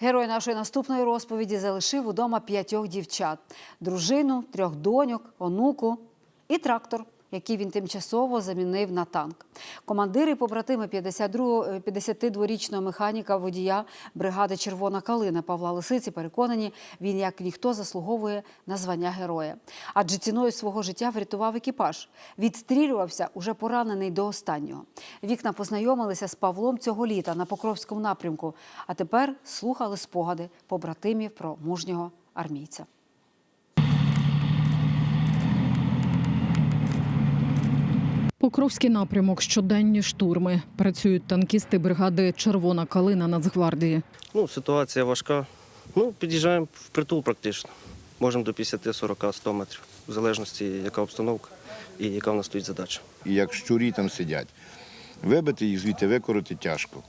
Герой нашої наступної розповіді залишив удома п'ятьох дівчат: дружину, трьох доньок, онуку і трактор, який він тимчасово замінив на танк. Командири побратими 52 е, 52-річного механіка водія бригади Червона калина Павла Лисиці переконані, він як ніхто заслуговує на звання героя. Адже ціною свого життя врятував екіпаж. Відстрілювався уже поранений до останнього. Вікна познайомилися з Павлом цього літа на Покровському напрямку, а тепер слухали спогади побратимів про мужнього армійця. Покровський напрямок щоденні штурми. Працюють танкісти бригади Червона калина Нацгвардії. Ну, ситуація важка. Ну, під'їжджаємо в притул практично. Можемо до 50, 40, 100 метрів, в залежності, яка обстановка і яка в нас стоїть задача. і як щурі там сидять. Вибити їх звідти викорити тяжко.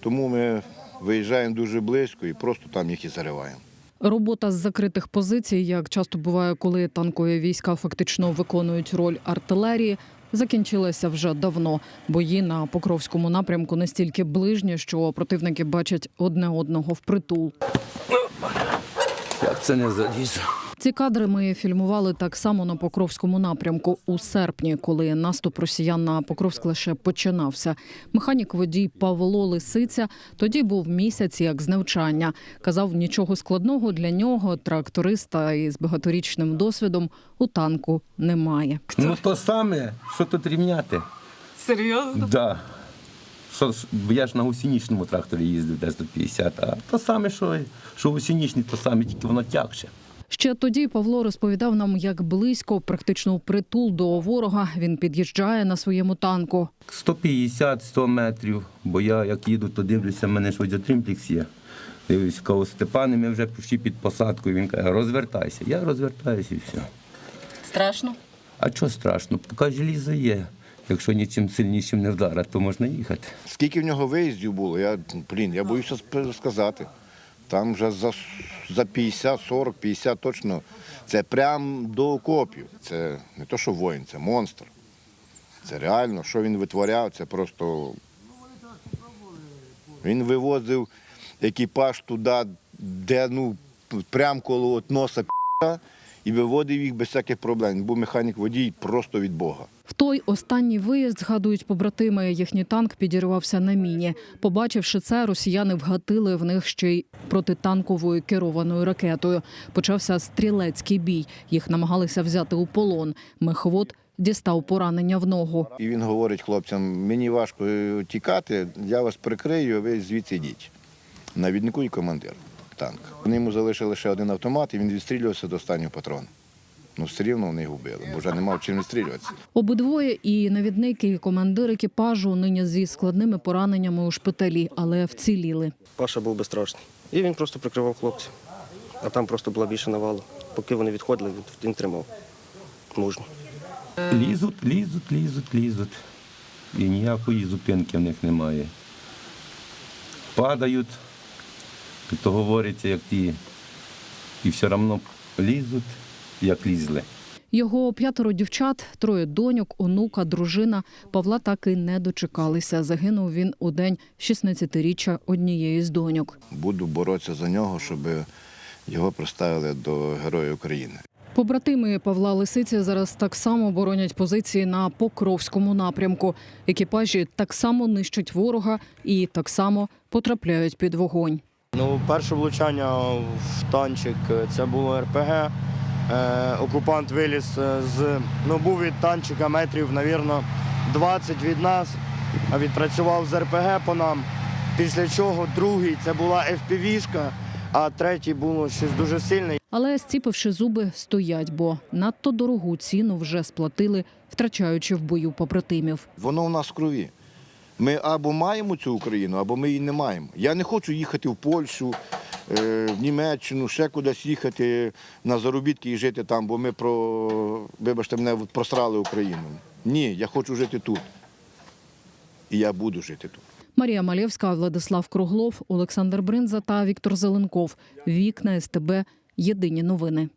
Тому ми виїжджаємо дуже близько і просто там їх і зариваємо. Робота з закритих позицій, як часто буває, коли танкові війська фактично виконують роль артилерії, закінчилася вже давно. Бої на Покровському напрямку настільки ближні, що противники бачать одне одного впритул. Як це не залізо? Ці кадри ми фільмували так само на Покровському напрямку у серпні, коли наступ росіян на Покровськ лише починався. Механік водій Павло Лисиця тоді був місяць як з навчання. Казав, нічого складного для нього, тракториста із багаторічним досвідом, у танку немає. Ну то саме, що тут рівняти? Серйозно? Да. Що, я ж на гусінічному тракторі їздив десь до 50, а то саме, що, що гусінічний, то саме, тільки воно тягче. Ще тоді Павло розповідав нам, як близько, практично впритул до ворога, він під'їжджає на своєму танку. 150-100 метрів, бо я як їду, то дивлюся, в мене ж водіотримплекс є. Дивлюсь, кого Степани, ми вже пішли під посадкою. Він каже, розвертайся. Я розвертаюся і все. Страшно? А що страшно? Поки желізо є. Якщо нічим сильнішим не вдарить, то можна їхати. Скільки в нього виїздів було, я, блін, я боюся сп- сказати. Там вже за, за 50, 40, 50 точно. Це прям до окопів. Це не то, що воїн, це монстр. Це реально, що він витворяв, це просто. Він вивозив екіпаж туди, де ну, прям коло от носа і виводив їх без всяких проблем. Він був механік водій просто від Бога. Той останній виїзд, згадують побратими, їхній танк підірвався на міні. Побачивши це, росіяни вгатили в них ще й протитанковою керованою ракетою. Почався стрілецький бій. Їх намагалися взяти у полон. Мехвод дістав поранення в ногу. І він говорить хлопцям: мені важко тікати, я вас прикрию, ви звідси йдіть. Навіднику і командир танка. Вони йому залишили лише один автомат, і він відстрілювався до останнього патрону. Ну, все рівно вони його вбили, бо вже не мав чим відстрілюватися. Обидвоє і навідник, і командир екіпажу нині зі складними пораненнями у шпиталі, але вціліли. Паша був безстрашний. І він просто прикривав хлопців. А там просто була більше навалу. Поки вони відходили, він- тримав. Мужньо. Лізуть, лізуть, лізуть, лізуть. І ніякої зупинки в них немає. Падають, і то говориться, як ті, і все одно лізуть, як лізли. Його п'ятеро дівчат, троє доньок, онука, дружина Павла так і не дочекалися. Загинув він у день 16-річчя однієї з доньок. Буду боротися за нього, щоб його приставили до Героя України. Побратими Павла Лисиці зараз так само боронять позиції на Покровському напрямку. Екіпажі так само нищать ворога і так само потрапляють під вогонь. Ну, перше влучання в танчик це було РПГ. Е, окупант виліз е, з ну, був від танчика метрів, навірно, 20 від нас, а відпрацював з РПГ по нам. Після чого другий це була FPV-шка, а третій було щось дуже сильне. Але зціпивши зуби, стоять, бо надто дорогу ціну вже сплатили, втрачаючи в бою побратимів. Воно в нас в крові. Ми або маємо цю Україну, або ми її не маємо. Я не хочу їхати в Польщу, в Німеччину, ще кудись їхати на заробітки і жити там, бо ми про, вибачте, мене просрали Україну. Ні, я хочу жити тут. І я буду жити тут. Марія Малєвська, Владислав Круглов, Олександр Бринза та Віктор Зеленков. Вікна СТБ. Єдині новини.